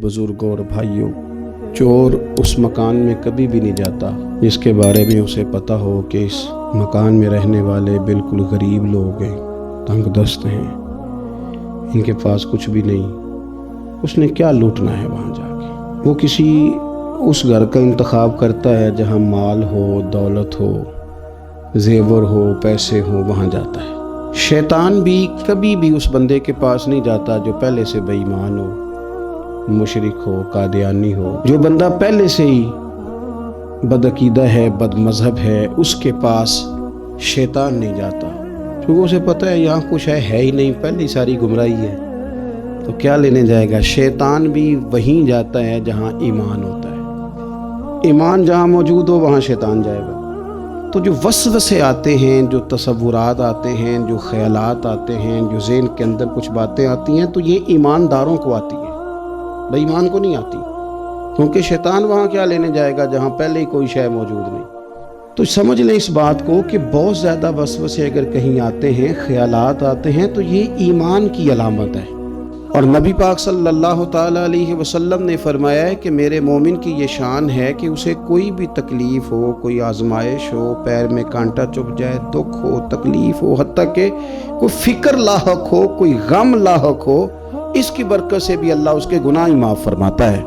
بزرگوں اور بھائیوں، چور اس مکان میں کبھی بھی نہیں جاتا جس کے بارے میں اسے پتہ ہو کہ اس مکان میں رہنے والے بالکل غریب لوگ ہیں، تنگ دست ہیں۔ ان کے پاس کچھ بھی نہیں۔ اس نے کیا لوٹنا ہے وہاں جا کے؟ وہ کسی اس گھر کا انتخاب کرتا ہے جہاں مال ہو، دولت ہو، زیور ہو، پیسے ہو وہاں جاتا ہے۔ شیطان بھی کبھی بھی اس بندے کے پاس نہیں جاتا جو پہلے سے بے ایمان ہو۔ مشرق ہو، قادیانی ہو، جو بندہ پہلے سے ہی بدعقیدہ ہے بد مذہب ہے، اس کے پاس شیطان نہیں جاتا۔ کیونکہ اسے پتہ ہے، یہاں کچھ ہے ہے ہی نہیں، پہلی ساری گمراہی ہے۔ تو کیا لینے جائے گا؟ شیطان بھی وہیں جاتا ہے جہاں ایمان ہوتا ہے۔ ایمان جہاں موجود ہو، وہاں شیطان جائے گا۔ تو جو وسوسے آتے ہیں، جو تصورات آتے ہیں، جو خیالات آتے ہیں، جو ذہن کے اندر کچھ باتیں آتی ہیں، تو یہ ایمانداروں کو آتی ہیں۔ بے ایمان کو نہیں آتی۔ کیونکہ شیطان وہاں کیا لینے جائے گا جہاں پہلے ہی کوئی شے موجود نہیں۔ تو سمجھ لیں اس بات کو کہ بہت زیادہ وسوسے اگر کہیں آتے ہیں، خیالات آتے ہیں، تو یہ ایمان کی علامت ہے۔ اور نبی پاک صلی اللہ تعالیٰ علیہ وسلم نے فرمایا ہے کہ میرے مومن کی یہ شان ہے کہ اسے کوئی بھی تکلیف ہو، کوئی آزمائش ہو، پیر میں کانٹا چپ جائے، دکھ ہو، تکلیف ہو، حتیٰ کہ کوئی فکر لاحق ہو، کوئی غم لاحق ہو اس کی برکت سے بھی اللہ اس کے گناہ ہی معاف فرماتا ہے۔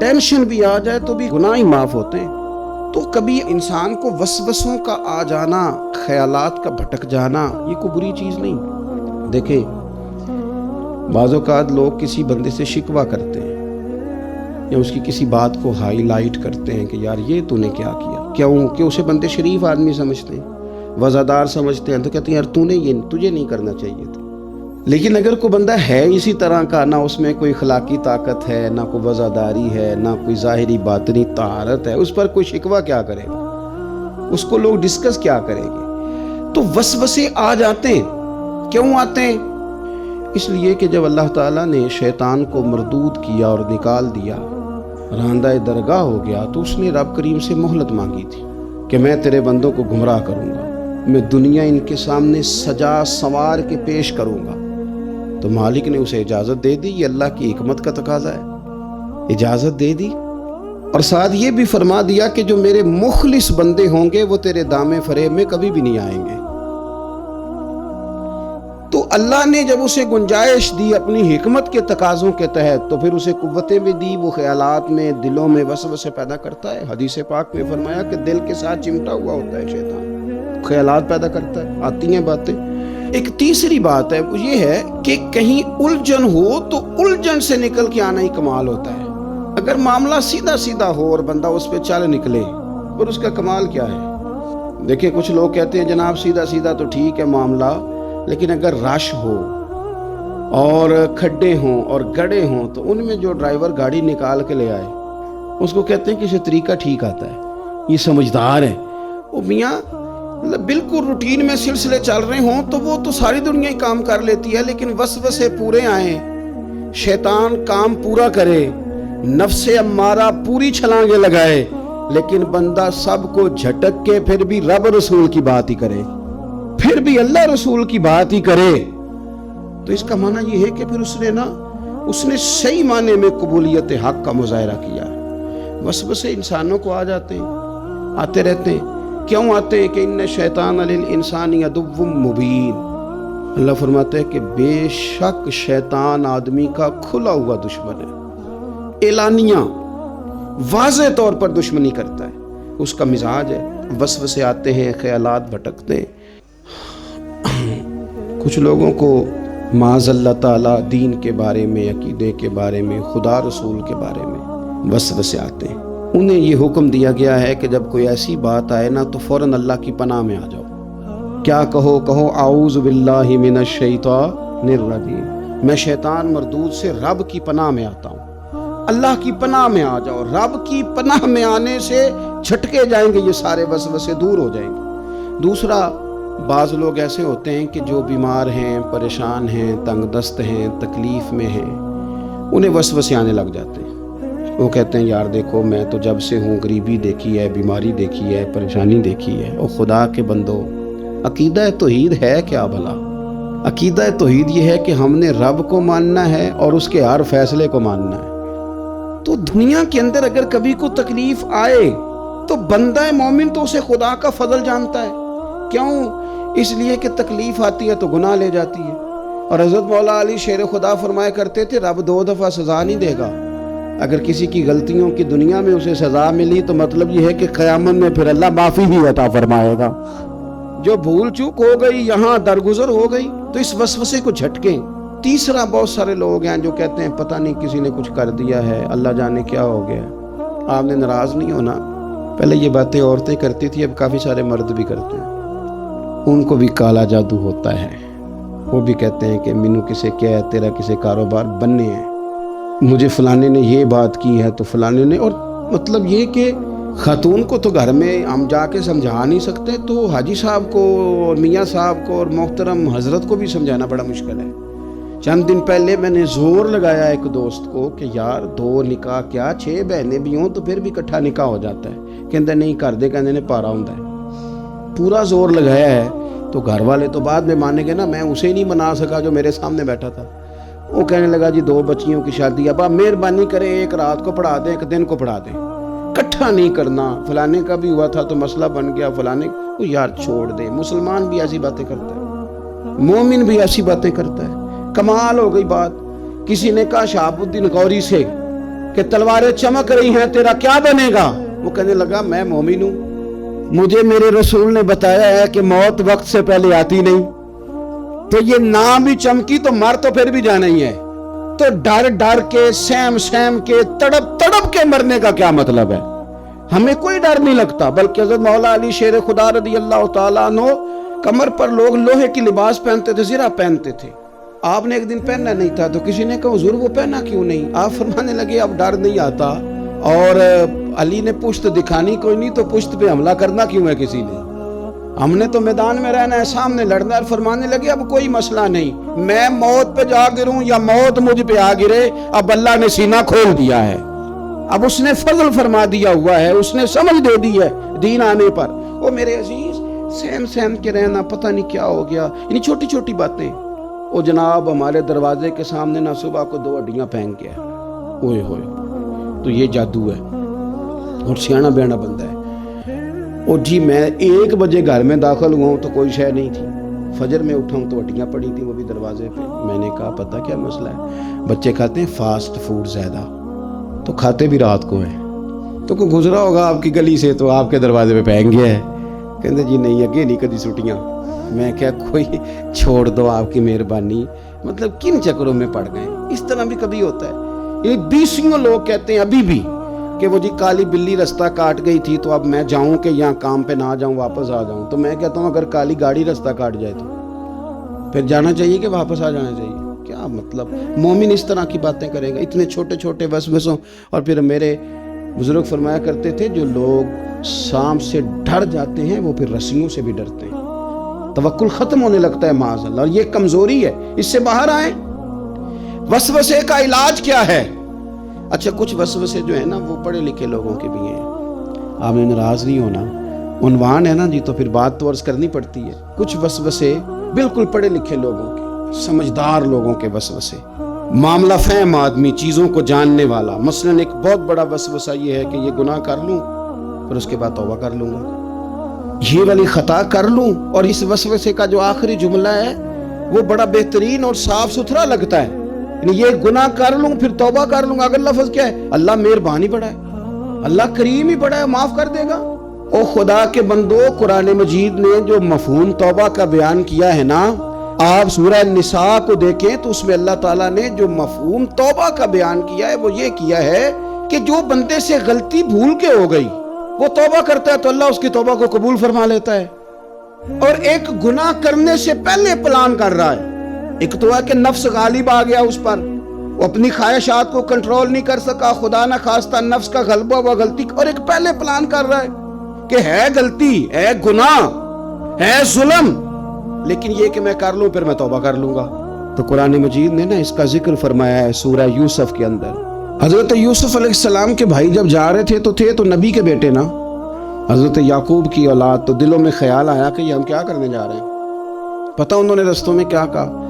ٹینشن بھی آ جائے تو بھی گناہ ہی معاف ہوتے ہیں۔ تو کبھی انسان کو وسوسوں کا آ جانا، خیالات کا بھٹک جانا، یہ کوئی بری چیز نہیں۔ دیکھیں، بعض اوقات لوگ کسی بندے سے شکوہ کرتے ہیں، یا اس کی کسی بات کو ہائی لائٹ کرتے ہیں کہ یار یہ تو نے کیا کیا؟ کیوں کہ اسے بندے شریف آدمی سمجھتے ہیں؟ وزادار سمجھتے ہیں تو کہتے ہیں، یار تو نے یہ تجھے نہیں کرنا چاہیے تھا۔ لیکن اگر کوئی بندہ ہے اسی طرح کا، نہ اس میں کوئی اخلاقی طاقت ہے، نہ کوئی وزاداری ہے، نہ کوئی ظاہری باطنی طہارت ہے، اس پر کوئی شکوہ کیا کرے گا؟ اس کو لوگ ڈسکس کیا کریں گے؟ تو وسوسے آ جاتے ہیں۔ کیوں آتے ہیں؟ اس لیے کہ جب اللہ تعالیٰ نے شیطان کو مردود کیا اور نکال دیا، راندہ درگاہ ہو گیا، تو اس نے رب کریم سے مہلت مانگی تھی کہ میں تیرے بندوں کو گمراہ کروں گا، میں دنیا ان کے سامنے سجا سوار کے پیش کروں گا۔ تو مالک نے اسے اجازت دے دی، یہ اللہ کی حکمت کا تقاضا ہے۔ اجازت دے دی۔ اور ساتھ یہ بھی فرما دیا کہ جو میرے مخلص بندے ہوں گے، وہ تیرے دامے فریب میں کبھی بھی نہیں آئیں گے۔ تو اللہ نے جب اسے گنجائش دی اپنی حکمت کے تقاضوں کے تحت، تو پھر اسے قوتیں بھی دی، وہ خیالات میں، دلوں میں وسوسے پیدا کرتا ہے۔ حدیث پاک میں فرمایا کہ دل کے ساتھ چمٹا ہوا ہوتا ہے شیطان۔ خیالات پیدا کرتا ہے، آتی ہیں باتیں۔ ایک تیسری بات ہے، وہ یہ ہے کہ کہیں الجھن ہو تو الجھن سے نکل کے آنا ہی کمال ہوتا ہے۔ اگر معاملہ سیدھا سیدھا ہو اور بندہ اس پہ چل نکلے اور اس کا کمال کیا ہے؟ دیکھیں، کچھ لوگ کہتے ہیں، جناب سیدھا سیدھا تو ٹھیک ہے معاملہ، لیکن اگر رش ہو اور کھڈے ہوں اور گڑے ہوں، تو ان میں جو ڈرائیور گاڑی نکال کے لے آئے، اس کو کہتے ہیں کہ اسے طریقہ ٹھیک آتا ہے۔ یہ سمجھدار ہے وہ میاں مطلب بالکل روٹین میں سلسلے چل رہے ہوں تو وہ تو ساری دنیا ہی کام کر لیتی ہے، لیکن وسوسے پورے آئیں۔ شیطان کام پورا کرے، نفس امارہ پوری چھلانگے لگائے، لیکن بندہ سب کو جھٹک کے پھر بھی رب رسول کی بات ہی کرے۔ پھر بھی اللہ رسول کی بات ہی کرے۔ تو اس کا معنی یہ ہے کہ پھر اس نے نا، اس نے صحیح معنی میں قبولیت حق کا مظاہرہ کیا۔ وسوسے انسانوں کو آ جاتے ہیں آتے رہتے۔ ہیں کیوں آتے ہیں کہ ان شیطان علی انسانی ادب مبین؟ اللہ فرماتا ہے کہ بے شک شیطان آدمی کا کھلا ہوا دشمن ہے۔ اعلانیہ واضح طور پر دشمنی کرتا ہے۔ اس کا مزاج ہے۔ وسوسے آتے ہیں، خیالات بھٹکتے ہیں۔ کچھ لوگوں کو معاذ اللہ تعالیٰ دین کے بارے میں، عقیدے کے بارے میں، خدا رسول کے بارے میں وسوسے آتے ہیں۔ انہیں یہ حکم دیا گیا ہے کہ جب کوئی ایسی بات آئے نا تو فوراً اللہ کی پناہ میں آ جاؤ۔ کیا کہو؟ کہو، اعوذ باللہ من الشیطان الرجیم۔ میں شیطان مردود سے رب کی پناہ میں آتا ہوں۔ اللہ کی پناہ میں آ جاؤ۔ رب کی پناہ میں آنے سے جھٹکے جائیں گے، یہ سارے وسوسے دور ہو جائیں گے۔ دوسرا، بعض لوگ ایسے ہوتے ہیں کہ جو بیمار ہیں، پریشان ہیں، تنگ دست ہیں، تکلیف میں ہیں، انہیں وسوسے آنے لگ جاتے ہیں۔ وہ کہتے ہیں، یار دیکھو، میں تو جب سے ہوں، غریبی دیکھی ہے، بیماری دیکھی ہے، پریشانی دیکھی ہے۔ اور خدا کے بندو، عقیدہ توحید ہے کیا بھلا؟ عقیدہ توحید یہ ہے کہ ہم نے رب کو ماننا ہے اور اس کے ہر فیصلے کو ماننا ہے۔ تو دنیا کے اندر اگر کبھی کو تکلیف آئے، تو بندہ مومن تو اسے خدا کا فضل جانتا ہے۔ کیوں؟ اس لیے کہ تکلیف آتی ہے تو گناہ لے جاتی ہے۔ اور حضرت مولا علی شیر خدا فرمایا کرتے تھے، رب دو دفعہ سزا نہیں دے گا۔ اگر کسی کی غلطیوں کی دنیا میں اسے سزا ملی تو مطلب یہ ہے کہ قیامت میں پھر اللہ معافی ہی عطا فرمائے گا۔ جو بھول چوک ہو گئی، یہاں درگزر ہو گئی، تو اس وسوسے کو جھٹکیں۔ تیسرا بہت سارے لوگ ہیں جو کہتے ہیں، پتہ نہیں کسی نے کچھ کر دیا ہے، اللہ جانے کیا ہو گیا۔ آپ نے ناراض نہیں ہونا۔ پہلے یہ باتیں عورتیں کرتی تھی اب کافی سارے مرد بھی کرتے ہیں۔ ان کو بھی کالا جادو ہوتا ہے۔ وہ بھی کہتے ہیں کہ مینو کسے کیا ہے، تیرا کسے کاروبار بننے ہیں۔ مجھے فلانے نے یہ بات کی ہے تو فلانے نے، اور مطلب یہ کہ خاتون کو تو گھر میں ہم جا کے سمجھا نہیں سکتے، تو حاجی صاحب کو اور میاں صاحب کو اور محترم حضرت کو بھی سمجھانا بڑا مشکل ہے۔ چند دن پہلے میں نے زور لگایا ایک دوست کو کہ یار دو نکاح کیا، چھ بہنیں بھی ہوں تو پھر بھی کٹھا نکاح ہو جاتا ہے۔ کہتے نہیں کر دے کہتے نے پارا ہوں پورا زور لگایا ہے تو گھر والے تو بعد میں مانیں گے نا، میں اسے نہیں منا سکا جو میرے سامنے بیٹھا تھا۔ وہ کہنے لگا جی دو بچیوں کی شادی اب آپ مہربانی کریں ایک رات کو پڑھا دیں ایک دن کو پڑھا دیں کٹھا نہیں کرنا۔ فلانے کا بھی ہوا تھا تو مسئلہ بن گیا۔ فلانے کو یار چھوڑ دے۔ مسلمان بھی ایسی باتیں کرتا ہے۔ مومن بھی ایسی باتیں کرتا ہے۔ کمال ہو گئی بات۔ کسی نے کہا، شہاب الدین غوری سے کہ تلواریں چمک رہی ہیں، تیرا کیا بنے گا؟ وہ کہنے لگا، میں مومن ہوں۔ مجھے میرے رسول نے بتایا ہے کہ موت وقت سے پہلے آتی نہیں۔ تو یہ نام بھی چمکی تو مر تو پھر بھی جانا ہی ہے۔ تو ڈر ڈر کے سیم سیم کے، تڑپ تڑپ کے مرنے کا کیا مطلب ہے؟ ہمیں کوئی ڈر نہیں لگتا، بلکہ حضرت مولا علی شیر خدا رضی اللہ تعالیٰ نو کمر پر لوگ لوہے کی لباس پہنتے تھے، زیرہ پہنتے تھے۔ آپ نے ایک دن پہننا نہیں تھا، تو کسی نے کہا، حضور وہ پہنا کیوں نہیں؟ آپ فرمانے لگے، اب ڈر نہیں آتا۔ اور علی نے پشت دکھانی، کوئی نہیں تو پشت پہ حملہ کرنا کیوں ہے کسی نے؟ ہم نے تو میدان میں رہنا ہے، سامنے لڑنا اور فرمانے لگے، اب کوئی مسئلہ نہیں۔ میں موت پہ جا گروں یا موت مجھ پہ آ گرے، اب اللہ نے سینہ کھول دیا ہے۔ اب اس نے فضل فرما دیا ہوا ہے، اس نے سمجھ دے دی ہے دین آنے پر۔ وہ میرے عزیز سہم سہم کے رہنا، پتہ نہیں کیا ہو گیا۔ یعنی چھوٹی چھوٹی باتیں۔ وہ جناب ہمارے دروازے کے سامنے نہ صبح کو دو ہڈیاں پھینک گیا۔ ہوئے ہوئے، تو یہ جادو ہے۔ اور سیاح بیانا بندہ ہے۔ اور جی میں ایک بجے گھر میں داخل ہوا ہوں تو کوئی شے نہیں تھی فجر میں اٹھا ہوں تو ہڈیاں پڑی تھیں وہ بھی دروازے پہ میں نے کہا پتہ کیا مسئلہ ہے بچے کھاتے ہیں فاسٹ فوڈ زیادہ تو کھاتے بھی رات کو ہیں تو کوئی گزرا ہوگا آپ کی گلی سے تو آپ کے دروازے پہ پھینک گیا ہے کہتے جی نہیں اگے نہیں کدی چھٹیاں میں کیا کوئی چھوڑ دو آپ کی مہربانی مطلب کن چکروں میں پڑ گئے اس طرح بھی کبھی ہوتا ہے یہ بیسوں لوگ کہتے ہیں ابھی بھی کہ وہ جی کالی بلی رستہ کاٹ گئی تھی تو اب میں جاؤں کہ یہاں کام پہ نہ جاؤں، واپس آ جاؤں۔ تو میں کہتا ہوں اگر کالی گاڑی رستہ کاٹ جائے تو۔ پھر جانا چاہیے کہ واپس آ جانا چاہیے؟ کیا مطلب؟ مومن اس طرح کی باتیں کرے گا؟ اتنے چھوٹے چھوٹے بس بسوں اور پھر میرے بزرگ فرمایا کرتے تھے، جو لوگ سام سے ڈر جاتے ہیں، وہ پھر رسیوں سے بھی ڈرتے ہیں۔ توکل ختم ہونے لگتا ہے معاذ اللہ۔ اور یہ کمزوری ہے، اس سے باہر آئیں۔ وسوسے کا علاج کیا ہے؟ اچھا کچھ وسوسے جو ہیں نا، وہ پڑھے لکھے لوگوں کے بھی ہیں۔ آپ نے ناراض نہیں ہونا۔ عنوان ہے نا جی تو پھر بات تو عرض کرنی پڑتی ہے۔ کچھ وسوسے بالکل پڑھے لکھے لوگوں کے، سمجھدار لوگوں کے وسوسے۔ معاملہ فہم آدمی، چیزوں کو جاننے والا۔ مثلا ایک بہت بڑا وسوسہ یہ ہے کہ یہ گناہ کر لوں، پھر اس کے بعد توبہ کر لوں گا۔ یہ والی خطا کر لوں اور اس وسوسے کا جو آخری جملہ ہے، وہ بڑا بہترین اور صاف ستھرا لگتا ہے۔ یعنی یہ گناہ کر لوں، پھر توبہ کر لوں گا اگر لفظ کیا ہے؟ اللہ مہربانی بڑا ہے۔ اللہ کریم ہی بڑا ہے، معاف کر دے گا۔ او خدا کے بندو، قرآن مجید نے جو مفہوم توبہ کا بیان کیا ہے نا، آپ سورہ نساء کو دیکھیں تو اس میں اللہ تعالیٰ نے جو مفہوم توبہ کا بیان کیا ہے، وہ یہ کیا ہے کہ جو بندے سے غلطی بھول کے ہو گئی، وہ توبہ کرتا ہے تو اللہ اس کی توبہ کو قبول فرما لیتا ہے۔ اور ایک گناہ کرنے سے پہلے پلان کر رہا ہے۔ ایک تو ہے کہ نفس غالب آ گیا اس پر۔ وہ اپنی خواہشات کو کنٹرول نہیں کر سکا، خدا نہ خواستہ نفس کا غلبہ ہوا غلطی۔ اور ایک پہلے پلان کر رہا ہے کہ ہے غلطی، ہے گناہ، ہے ظلم۔ لیکن یہ کہ میں کر لوں، پھر میں توبہ کر لوں گا۔ تو قرآن مجید نے نا اس کا ذکر فرمایا ہے سورہ یوسف کے اندر۔ حضرت یوسف علیہ السلام کے بھائی جب جا رہے تھے تو تھے تو نبی کے بیٹے نا۔ حضرت یعقوب کی اولاد، تو دلوں میں خیال آیا کہ یہ ہم کیا کرنے جا رہے ہیں؟ پتہ انہوں نے رستوں میں کیا کہا؟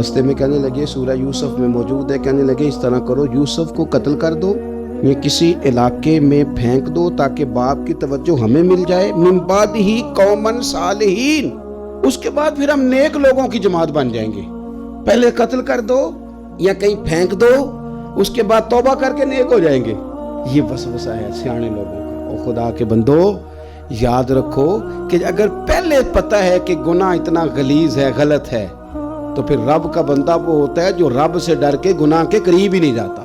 رستے میں کہنے لگے، سورہ یوسف میں موجود ہے۔ کہنے لگے، اس طرح کرو، یوسف کو قتل کر دو یہ کسی علاقے میں پھینک دو تاکہ باپ کی توجہ ہمیں مل جائے۔ من بعد ہی قومن صالحین۔ اس کے بعد پھر ہم نیک لوگوں کی جماعت بن جائیں گے۔ پہلے قتل کر دو، یا کہیں پھینک دو، اس کے بعد توبہ کر کے نیک ہو جائیں گے۔ یہ وسوسہ ہے سیانے لوگوں کا۔ اور خدا کے بندو، یاد رکھو کہ اگر پہلے پتہ ہے کہ گناہ اتنا غلیظ ہے، غلط ہے تو پھر رب کا بندہ وہ ہوتا ہے جو رب سے ڈر کے گناہ کے قریب ہی نہیں جاتا۔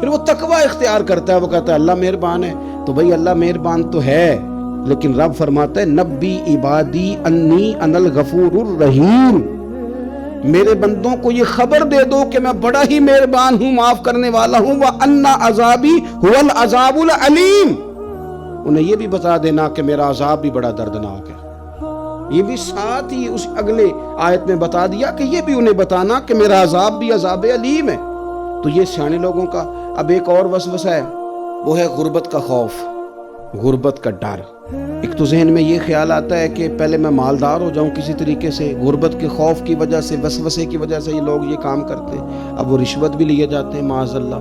پھر وہ تقوی اختیار کرتا ہے، وہ کہتا ہے، اللہ مہربان ہے۔ تو بھئی اللہ مہربان تو ہے، لیکن رب فرماتا ہے، نبی عبادی انی ان الغفور الرحیم۔ میرے بندوں کو یہ خبر دے دو کہ میں بڑا ہی مہربان ہوں، معاف کرنے والا ہوں وہ انا عذابی هو العذاب العلیم۔ انہیں یہ بھی بتا دینا کہ میرا عذاب بھی بڑا دردناک ہے۔ یہ بھی ساتھ ہی اس اگلے آیت میں بتا دیا کہ یہ بھی انہیں بتانا کہ میرا عذاب بھی عذاب علیم ہے۔ تو یہ سیانے لوگوں کا اب ایک اور وسوسہ ہے۔ وہ ہے غربت کا خوف، غربت کا ڈر۔ ایک تو ذہن میں یہ خیال آتا ہے کہ پہلے میں مالدار ہو جاؤں کسی طریقے سے۔ غربت کے خوف کی وجہ سے، وسوسے کی وجہ سے یہ لوگ یہ کام کرتے۔ ہیں اب وہ رشوت بھی لیے جاتے ہیں معاذ اللہ۔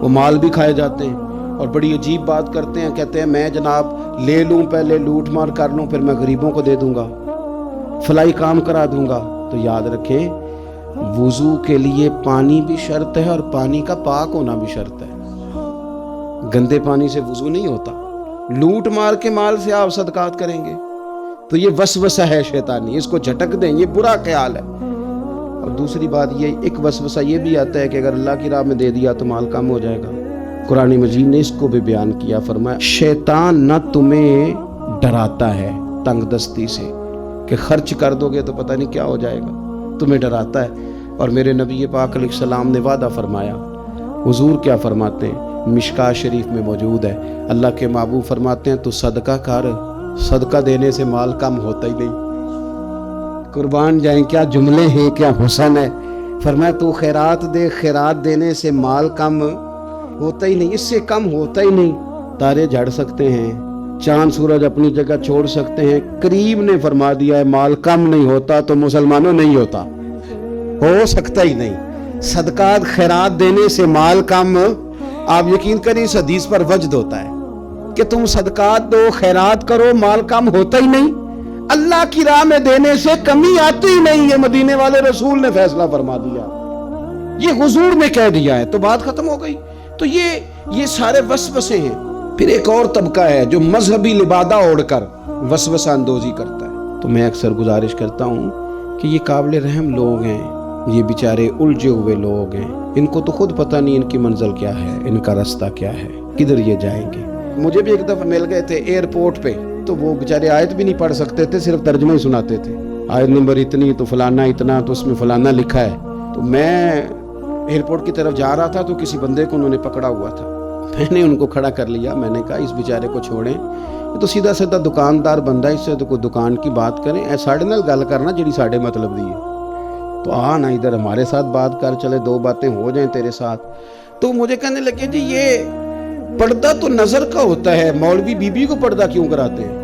وہ مال بھی کھائے جاتے ہیں۔ اور بڑی عجیب بات کرتے ہیں، کہتے ہیں میں جناب لے لوں، پہلے لوٹ مار کر لوں، پھر میں غریبوں کو دے دوں گا، فلائی کام کرا دوں گا۔ تو یاد رکھیں، وضو کے لیے پانی بھی شرط ہے اور پانی کا پاک ہونا بھی شرط ہے۔ گندے پانی سے وضو نہیں ہوتا۔ لوٹ مار کے مال سے آپ صدقات کریں گے۔ تو یہ وسوسہ ہے شیطانی، اس کو جھٹک دیں، یہ برا خیال ہے۔ اور دوسری بات یہ، ایک وسوسہ یہ بھی آتا ہے کہ اگر اللہ کی راہ میں دے دیا تو مال کم ہو جائے گا۔ قرآن مجید نے اس کو بھی بیان کیا، فرمایا، شیطان نہ تمہیں ڈراتا ہے تنگ دستی سے، کہ خرچ کر دو گے تو پتہ نہیں کیا ہو جائے گا، تمہیں ڈراتا ہے۔ اور میرے نبی پاک علیہ السلام نے وعدہ فرمایا، حضور کیا فرماتے ہیں؟ مشکا شریف میں موجود ہے۔ اللہ کے محبوب فرماتے ہیں، تو صدقہ کر، صدقہ دینے سے مال کم ہوتا ہی نہیں۔ قربان جائیں، کیا جملے ہیں؟ کیا حسن ہے؟ فرمایا، تو خیرات دے، خیرات دینے سے مال کم ہوتا ہی نہیں، اس سے کم ہوتا ہی نہیں۔ تارے جھڑ سکتے ہیں، چاند سورج اپنی جگہ چھوڑ سکتے ہیں۔ قریب نے فرما دیا ہے، مال کم نہیں ہوتا تو مسلمانوں نہیں ہوتا۔ ہو سکتا ہی نہیں۔ صدقات، خیرات دینے سے مال کم، آپ یقین کریں اس حدیث پر وجد ہوتا ہے کہ تم صدقات دو، خیرات کرو، مال کم ہوتا ہی نہیں۔ اللہ کی راہ میں دینے سے کمی آتی ہی نہیں۔ یہ مدینے والے رسول نے فیصلہ فرما دیا۔ یہ حضور نے کہہ دیا ہے۔ تو بات ختم ہو گئی۔ تو یہ یہ سارے وسوسے ہیں۔ پھر ایک اور طبقہ ہے جو مذہبی لبادہ اوڑھ کر وسوسہ اندوزی کرتا ہے۔ تو میں اکثر گزارش کرتا ہوں کہ یہ قابل رحم لوگ ہیں، یہ بیچارے الجھے ہوئے لوگ ہیں۔ ان کو تو خود پتہ نہیں ان کی منزل کیا ہے، ان کا رستہ کیا ہے، کدھر یہ جائیں گے۔ مجھے بھی ایک دفعہ مل گئے تھے ایئرپورٹ پہ، تو وہ بیچارے آیت بھی نہیں پڑھ سکتے تھے، صرف ترجمہ ہی سناتے تھے۔ آیت نمبر اتنی تو فلانا اتنا، تو اس میں فلانا لکھا ہے۔ تو میں ایئرپورٹ کی طرف جا رہا تھا تو کسی بندے کو انہوں نے پکڑا ہوا تھا۔ میں نے ان کو کھڑا کر لیا، میں نے کہا، اس بیچارے کو چھوڑیں۔ تو سیدھا سیدھا دکاندار بندہ اس سے تو کوئی دکان کی بات کریں۔ اے ساڑھے نال گل کرنا جڑی ساڑھے مطلب دی ہے۔ تو آ نا ادھر ہمارے ساتھ بات کر، چلے دو باتیں ہو جائیں تیرے ساتھ۔ تو مجھے کہنے لگے جی یہ پردہ تو نظر کا ہوتا ہے، مولوی بی بی کو پردہ کیوں کراتے ہیں؟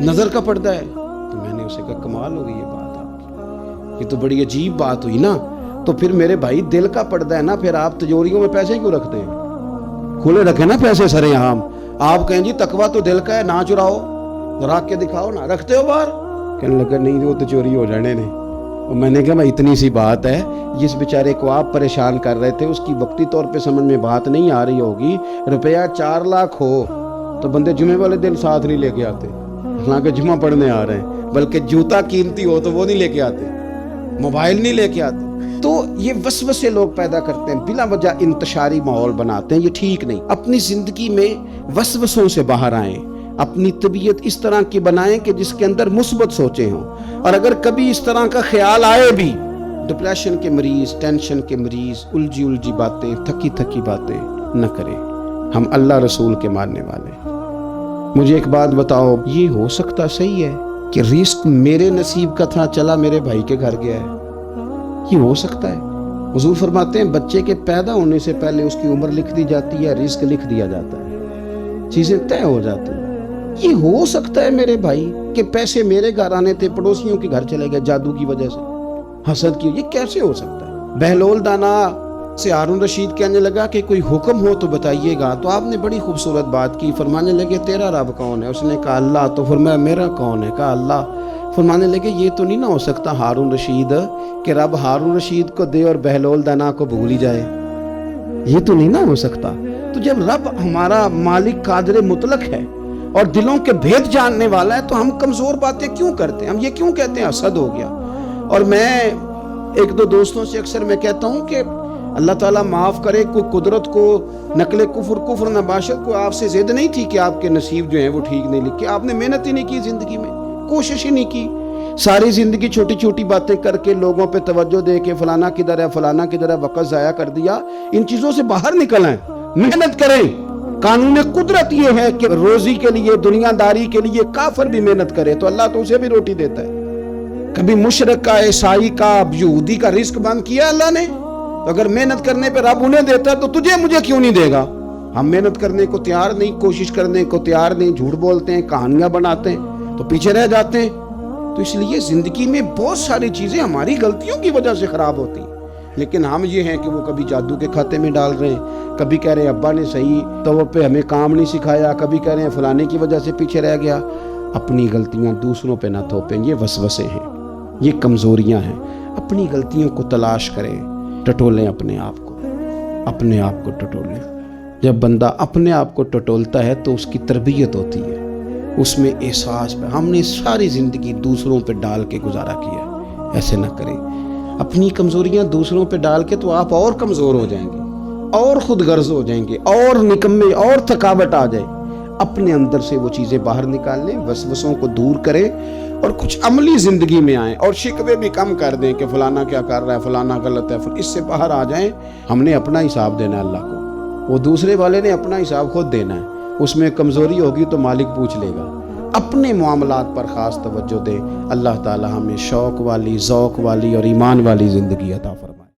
نظر کا پردہ ہے۔ تو میں نے اسے کہا، کمال ہو گئی یہ بات آپ کی۔ یہ تو بڑی عجیب بات ہوئی نا۔ تو پھر میرے بھائی دل کا پردہ ہے نا، پھر آپ تجوریوں میں پیسے کیوں رکھتے ہیں؟ کھلے رکھے نا پیسے سرے عام۔ آپ کہیں جی تقوی تو دل کا ہے، نہ چراؤ۔ رکھ کے دکھاؤ نا رکھتے ہو باہر۔ کہنے لگا، نہیں جی، وہ تو چوری ہو جانے نہیں اور میں نے کہا میں اتنی سی بات ہے، جس بیچارے کو آپ پریشان کر رہے تھے، اس کی وقتی طور پہ سمجھ میں بات نہیں آ رہی ہوگی۔ روپیہ چار لاکھ ہو، تو بندے جمعے والے دن ساتھ نہیں لے کے آتے۔ حالانکہ جمعہ پڑھنے آ رہے ہیں، بلکہ جوتا قیمتی ہو تو وہ نہیں لے کے آتے۔ موبائل نہیں لے کے آتے۔ تو یہ وسوسے لوگ پیدا کرتے ہیں، بلا وجہ انتشاری ماحول بناتے ہیں، یہ ٹھیک نہیں۔ اپنی زندگی میں وسوسوں سے باہر آئیں، اپنی طبیعت اس طرح کی بنائیں کہ جس کے اندر مثبت سوچیں ہوں۔ اور اگر کبھی اس طرح کا خیال آئے بھی ڈپریشن کے مریض ٹینشن کے مریض، الجھی الجھی باتیں، تھکی تھکی باتیں نہ کریں۔ ہم اللہ رسول کے ماننے والے مجھے ایک بات بتاؤ، یہ ہو سکتا صحیح ہے کہ رزق میرے نصیب کا تھا، چلا میرے بھائی کے گھر گیا ہے۔ یہ ہو سکتا ہے۔ حضور فرماتے ہیں، بچے کے پیدا ہونے سے پہلے اس کی عمر لکھ دی جاتی ہے، رزق لکھ دیا جاتا ہے۔ چیزیں طے ہو جاتی ہیں۔ یہ ہو سکتا ہے میرے بھائی کہ پیسے میرے گھر آنے تھے، پڑوسیوں کے گھر چلے گئے جادو کی وجہ سے۔ حسد کی، یہ کیسے ہو سکتا ہے؟ بہلول دانا سے ہارون رشید کہنے لگا کہ کوئی حکم ہو تو بتائیے گا۔ تو آپ نے بڑی خوبصورت بات کی، فرمانے لگے، تیرا رب کون ہے؟ اس نے کہا، اللہ۔ تو فرمایا، میرا کون ہے؟ کہا، اللہ۔ فرمانے لگے، یہ تو نہیں نہ ہو سکتا ہارون رشید کہ رب ہارون رشید کو دے اور بہلول دانا کو بھول ہی جائے۔ یہ تو نہیں نہ ہو سکتا۔ تو جب رب ہمارا مالک قادر مطلق ہے اور دلوں کے بھید جاننے والا ہے، تو ہم کمزور باتیں کیوں کرتے ہیں؟ ہم یہ کیوں کہتے ہیں اسد ہو گیا؟ اور میں ایک دو دوستوں سے اکثر میں کہتا ہوں کہ اللہ تعالیٰ معاف کرے، کوئی قدرت کو نقل کفر کفر نباشت کو آپ سے زید نہیں تھی کہ آپ کے نصیب جو ہیں وہ ٹھیک نہیں لکھے۔ آپ نے محنت ہی نہیں کی زندگی میں۔ کوشش ہی نہیں کی۔ ساری زندگی چھوٹی چھوٹی باتیں کر کے لوگوں پہ توجہ دے کے فلانا کدھر ہے، فلانا کدھر ہے، وقت ضائع کر دیا۔ ان چیزوں سے باہر نکل آئیں۔ محنت کریں۔ قانون قدرت یہ ہے کہ روزی کے لیے، دنیا داری کے لیے کافر بھی محنت کرے تو اللہ تو اسے بھی روٹی دیتا ہے۔ کبھی مشرق کا، عیسائی کا، یہودی کا رزق بند کیا اللہ نے؟ تو اگر محنت کرنے پہ رب انہیں دیتا ہے تو تجھے مجھے کیوں نہیں دے گا؟ ہم محنت کرنے کو تیار نہیں، کوشش کرنے کو تیار نہیں، جھوٹ بولتے ہیں، کہانیاں بناتے ہیں۔ تو پیچھے رہ جاتے ہیں۔ تو اس لیے زندگی میں بہت ساری چیزیں ہماری غلطیوں کی وجہ سے خراب ہوتی ہیں۔ لیکن ہم یہ ہیں کہ وہ کبھی جادو کے کھاتے میں ڈال رہے ہیں۔ کبھی کہہ رہے ہیں، ابا نے صحیح طور پہ ہمیں کام نہیں سکھایا۔ کبھی کہہ رہے ہیں، فلانے کی وجہ سے پیچھے رہ گیا۔ اپنی غلطیاں دوسروں پہ نہ تھوپیں۔ یہ وسوسے ہیں۔ یہ کمزوریاں ہیں۔ اپنی غلطیوں کو تلاش کریں۔ ٹٹولیں اپنے آپ کو۔ اپنے آپ کو ٹٹولیں۔ جب بندہ اپنے آپ کو ٹٹولتا ہے تو اس کی تربیت ہوتی ہے۔ اس میں احساس پہ ہم نے ساری زندگی دوسروں پہ ڈال کے گزارا کیا۔ ایسے نہ کریں۔ اپنی کمزوریاں دوسروں پہ ڈال کے تو آپ اور کمزور ہو جائیں گے، اور خود غرض ہو جائیں گے، اور نکمے، اور تھکاوٹ آ جائے۔ اپنے اندر سے وہ چیزیں باہر نکال لیں، وسوسوں کو دور کریں اور کچھ عملی زندگی میں آئیں اور شکوے بھی کم کر دیں کہ فلانا کیا کر رہا ہے، فلانا غلط ہے پھر اس سے باہر آ جائیں۔ ہم نے اپنا حساب دینا ہے اللہ کو۔ وہ دوسرے والے نے اپنا حساب خود دینا ہے۔ اس میں کمزوری ہوگی تو مالک پوچھ لے گا۔ اپنے معاملات پر خاص توجہ دیں اللہ تعالی ہمیں شوق والی، ذوق والی اور ایمان والی زندگی عطا فرمائے۔